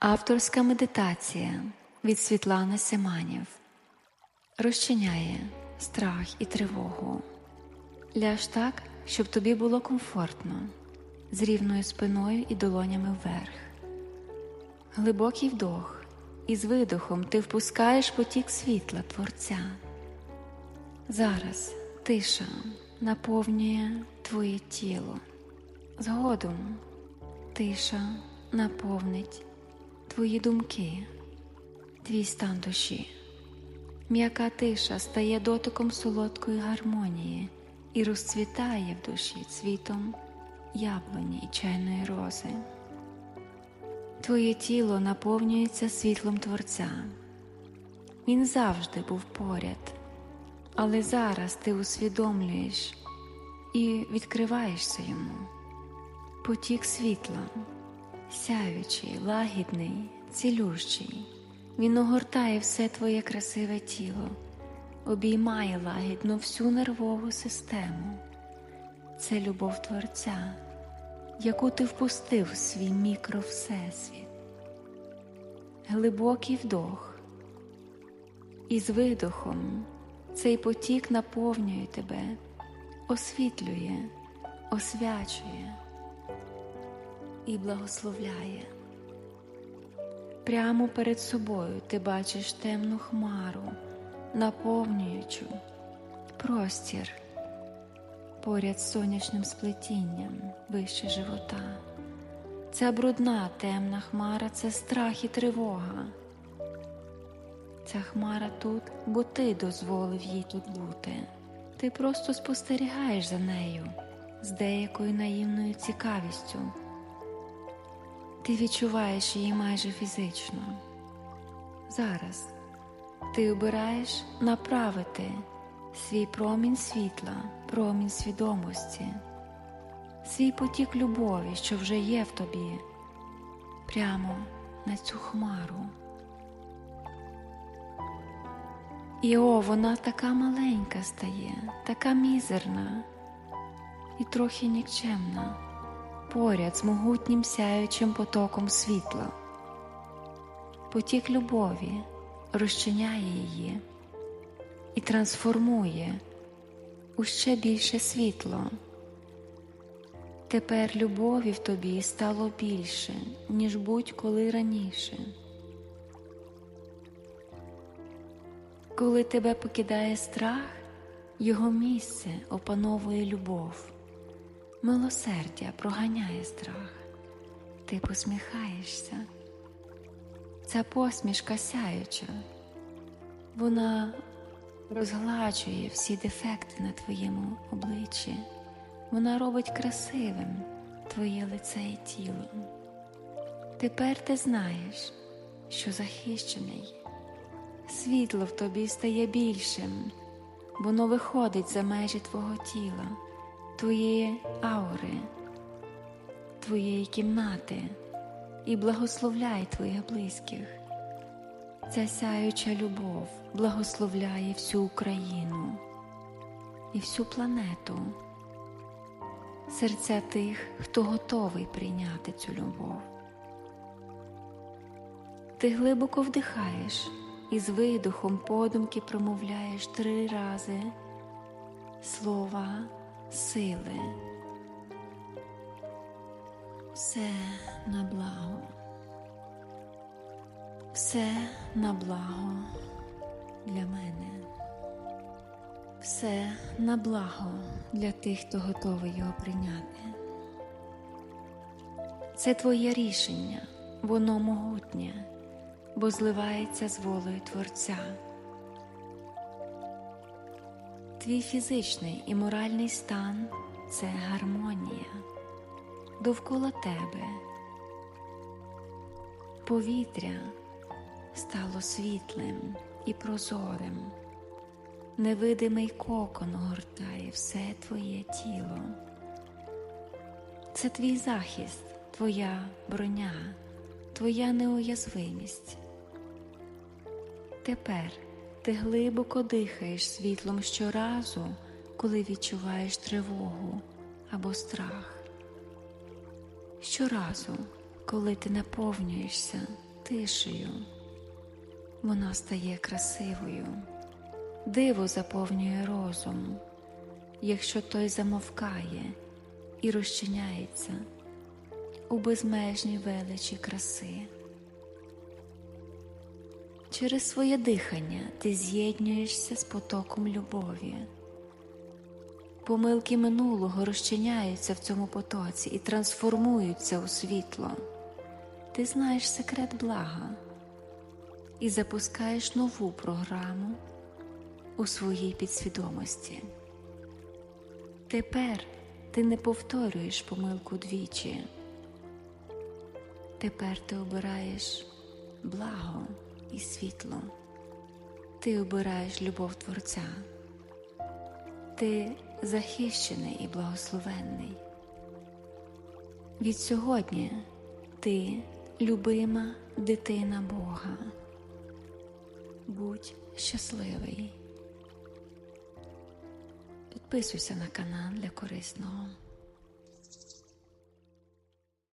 Авторська медитація від Світлани Семанів розчиняє страх і тривогу. Ляж так, щоб тобі було комфортно, з рівною спиною і долонями вверх. Глибокий вдох, і з видохом ти впускаєш потік світла Творця. Зараз тиша наповнює твоє тіло. Згодом тиша наповнить твої думки, твій стан душі. М'яка тиша стає дотиком солодкої гармонії і розцвітає в душі цвітом яблуні і чайної рози. Твоє тіло наповнюється світлом Творця. Він завжди був поряд, але зараз ти усвідомлюєш і відкриваєшся йому. Потік світла, сяючий, лагідний, цілющий. Він огортає все твоє красиве тіло, обіймає лагідно всю нервову систему. Це любов Творця, яку ти впустив в свій мікровсесвіт. Глибокий вдох, і з видохом цей потік наповнює тебе, освітлює, освячує і благословляє. Прямо перед собою ти бачиш темну хмару, наповнюючу простір поряд з сонячним сплетінням вище живота. Ця брудна темна хмара це страх і тривога. Ця хмара тут, бо ти дозволив їй тут бути. Ти просто спостерігаєш за нею з деякою наївною цікавістю. Ти відчуваєш її майже фізично. Зараз ти обираєш направити свій промінь світла, промінь свідомості, свій потік любові, що вже є в тобі, прямо на цю хмару. І о, вона така маленька стає, така мізерна і трохи нікчемна поряд з могутнім сяючим потоком світла. Потік любові розчиняє її і трансформує у ще більше світло. Тепер любові в тобі стало більше, ніж будь-коли раніше. Коли тебе покидає страх, його місце опановує любов. Милосердя проганяє страх, ти посміхаєшся. Ця посмішка сяюча, вона розгладжує всі дефекти на твоєму обличчі, вона робить красивим твоє лице і тіло. Тепер ти знаєш, що захищений, світло в тобі стає більшим, воно виходить за межі твого тіла твоєї аури, твоєї кімнати і благословляй твоїх близьких. Ця сяюча любов благословляє всю Україну і всю планету, серця тих, хто готовий прийняти цю любов. Ти глибоко вдихаєш і з видухом подумки промовляєш три рази слова сили. Все на благо, все на благо для мене, все на благо для тих, хто готовий його прийняти. Це твоє рішення, воно могутнє, бо зливається з волею Творця. Твій фізичний і моральний стан це гармонія довкола тебе. Повітря стало світлим і прозорим, невидимий кокон огортає все твоє тіло. Це твій захист, твоя броня, твоя неуязвимість. Тепер ти глибоко дихаєш світлом щоразу, коли відчуваєш тривогу або страх. Щоразу, коли ти наповнюєшся тишею. Вона стає красивою, диво заповнює розум, якщо той замовкає і розчиняється у безмежній величі краси. Через своє дихання ти з'єднуєшся з потоком любові. Помилки минулого розчиняються в цьому потоці і трансформуються у світло. Ти знаєш секрет блага і запускаєш нову програму у своїй підсвідомості. Тепер ти не повторюєш помилку двічі. Тепер ти обираєш благо і світло. Ти обираєш любов Творця. Ти захищений і благословенний. Від сьогодні ти любима дитина Бога. Будь щасливий. Підписуйся на канал для корисного.